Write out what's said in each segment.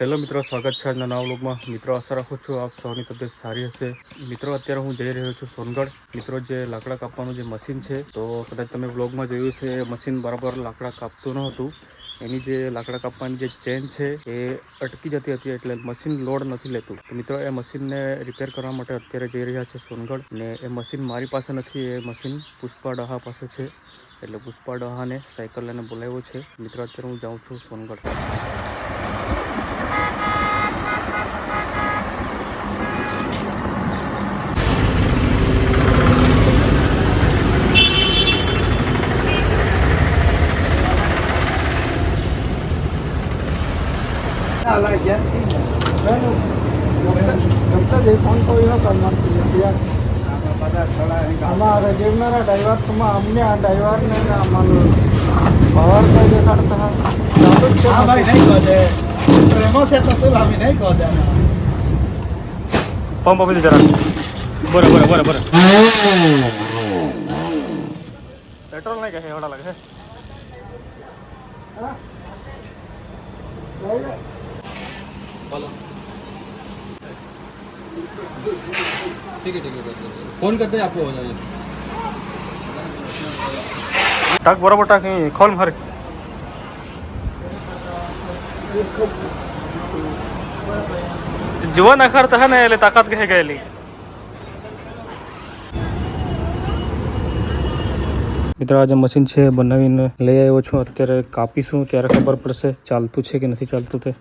Hello મિત્રો, સ્વાગત છે આજના નવા વ્લોગમાં. મિત્રો, આશા રાખું છું આપ સૌની તબિયત સારી હશે. મિત્રો, અત્યારે હું જઈ રહ્યો છું સોનગઢ. મિત્રો, જે લાકડા કાપવાનું જે મશીન છે, તો કદાચ તમે વ્લોગમાં જોયું છે મશીન બરાબર લાકડા કાપતું ન હતું. એની જે લાકડા કાપવાની જે ચેન છે, એ અટકી જતી હતી એટલે મશીન લોડ નથી લેતું. તો મિત્રો, એ મશીનને રિપેર કરવા માટે અત્યારે જઈ રહ્યા છે સોનગઢ ને એ મશીન મારી પાસે નથી, એ મશીન પુષ્પા ડહા પાસે છે. એટલે પુષ્પા ડહાને સાયકલ લઈને બોલાવ્યો છે. મિત્રો, અત્યારે હું જાઉં છું સોનગઢ. પાર્સલ મળતી હતી અમારા ગિરનારા ડ્રાઈવરમાં અમને આ ડ્રાઈવરને અમારું પાવર કઈ દેખાડતા હા ભાઈ નહીં કહે પ્રેમો છે તો પેલા અમે નહીં કહે પંપ આપી જરા. બરા પેટ્રોલ નહીં કહે એવડા લાગે બોલો. फोन करते हैं आपको हो जाएगा टाक बरोबर टाक हे, खोल मारे जुवा नकारता हा नाही ताकात घे गेली મિત્રો આ જે મશીન છે એ બનાવીને લઈ આવ્યો છું અત્યારે કાપીશું ત્યારે ખબર પડશે ચાલતું છે કે નથી ચાલતું તે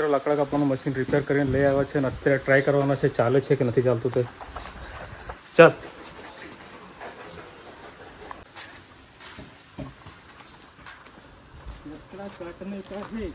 મિત્રો લાકડા કાપવાનું મશીન રિપેર કરીને લઈ આવ્યા છે અને અત્યારે ટ્રાય કરવાના છે. ચાલે છે કે નથી ચાલતું તે? ચાલ. કાટને કાઢી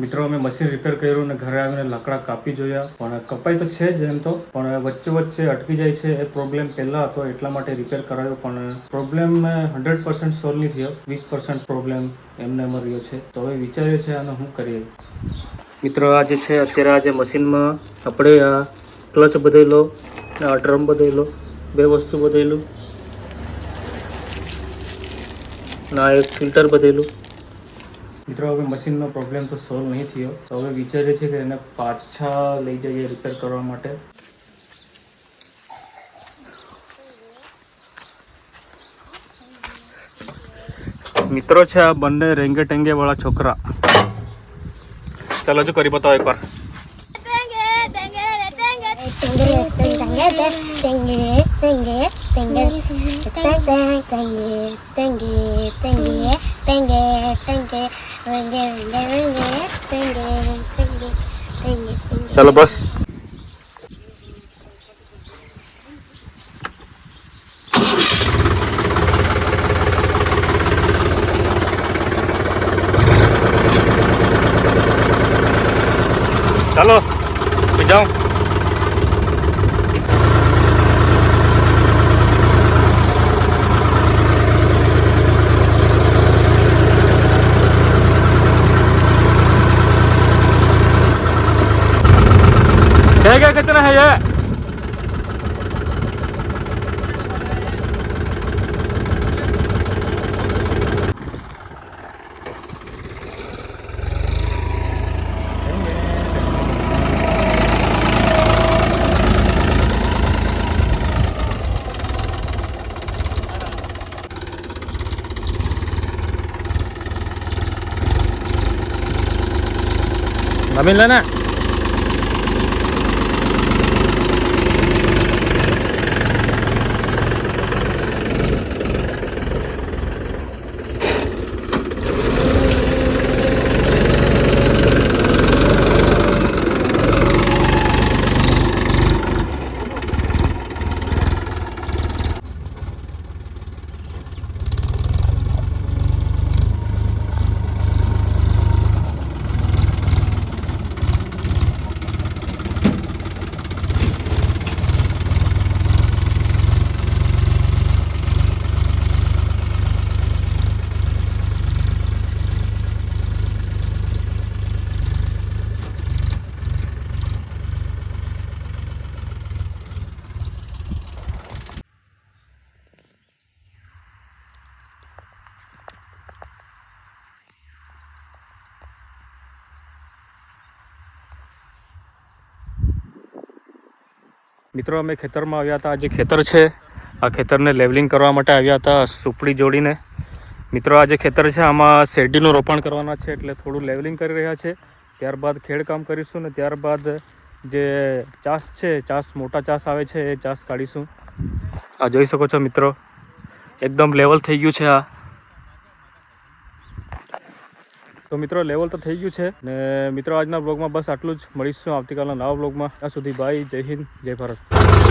મિત્રો, અમે મશીન રિપેર કર્યું અને ઘરે આવીને લાકડા કાપી જોયા. પણ કપાઈ તો છે જ એમ તો. પણ વચ્ચે વચ્ચે અટકી જાય છે એ પ્રોબ્લેમ પહેલા હતો, એટલા માટે રિપેર કરાયો. પણ પ્રોબ્લેમ હંડ્રેડ પર્સન્ટ સોલ્વ નહીં થયો. વીસ પર્સન્ટ પ્રોબ્લેમ એમને મળ્યો છે. તો હવે વિચારીએ છીએ આને શું કરીએ. મિત્રો, આ જે છે, અત્યારે આ જે મશીનમાં આપણે આ ક્લચ બદલો ને આ ડ્રમ બદલો બે વસ્તુ બદલું ના એક ફિલ્ટર બદલું મિત્રો હવે મશીનનો પ્રોબ્લેમ તો સોલ્વ નહીં થયો તો હવે વિચારીએ છીએ કે એને પાછા લઈ જઈએ રિપેર કરવા માટે મિત્રો છે આ બંને રેંગે ટેંગે વાળા છોકરા ચાલો હજુ કરી બતાવો એકવાર Tengue, tengue, tengue, tengue, Sa labas? ಹೇಗೆ ಆಗತ್ತನ ಹೇಗೆ Amin lah nak. મિત્રો, અમે ખેતરમાં આવ્યા હતા. આ જે ખેતર છે, આ ખેતરને લેવલિંગ કરવા માટે આવ્યા હતા સુપડી જોડીને. મિત્રો, આ જે ખેતર છે, આમાં શેરડીનું રોપાણ કરવાના છે, એટલે થોડું લેવલિંગ કરી રહ્યા છે. ત્યારબાદ ખેડકામ કરીશું ને ત્યારબાદ જે ચાસ છે, ચાસ, મોટા ચાસ આવે છે, એ ચાસ કાઢીશું. આ જોઈ શકો છો મિત્રો, એકદમ લેવલ થઈ ગયું છે આ. તો મિત્રો લેવલ તો થઈ ગયું છે. ને મિત્રો, આજના બ્લોગમાં બસ આટલું જ. મળીશું આવતીકાલના નવા બ્લોગમાં ત્યાં સુધી ભાઈ જય હિન્દ, જય ભારત.